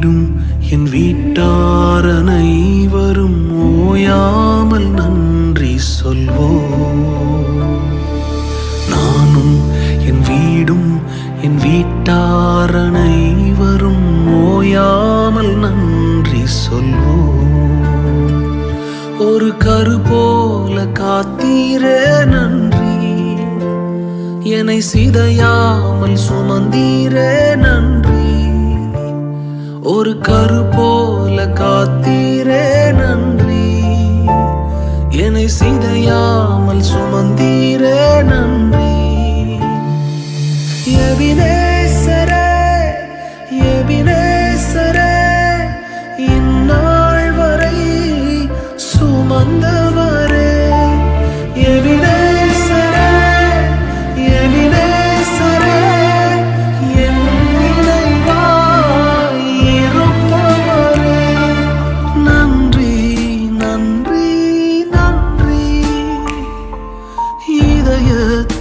வீடும் என் வீட்டாரனை வரும் ஓயாமல் நன்றி சொல்வோ நானும் என் வீடும் என் வீட்டாரனை வரும் ஓயாமல் நன்றி சொல்வோ ஒரு கரு போல காத்தீரே நன்றி. என்னை சிதையாமல் சுமந்தீரே நன்றி. ஒரு கரு போல காத்தீரே நன்றி. என்னை சிதையாமல் சுமந்தீரே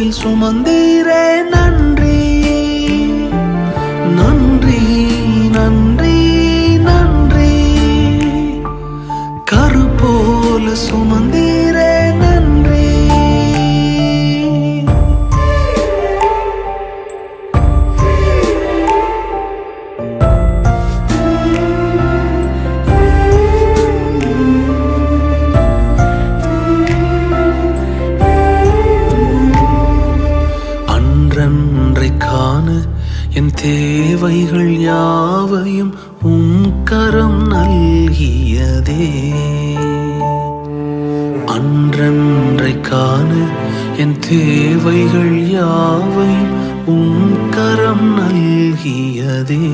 இதயத்தில் சுமந்தீரே நன்றி. நன்றி. என் தேவைகள் யாவையும் உம் கரம் நல்கியதே. அன்றன்றைக்கான என் தேவைகள் யாவையும் உம் கரம் நல்கியதே.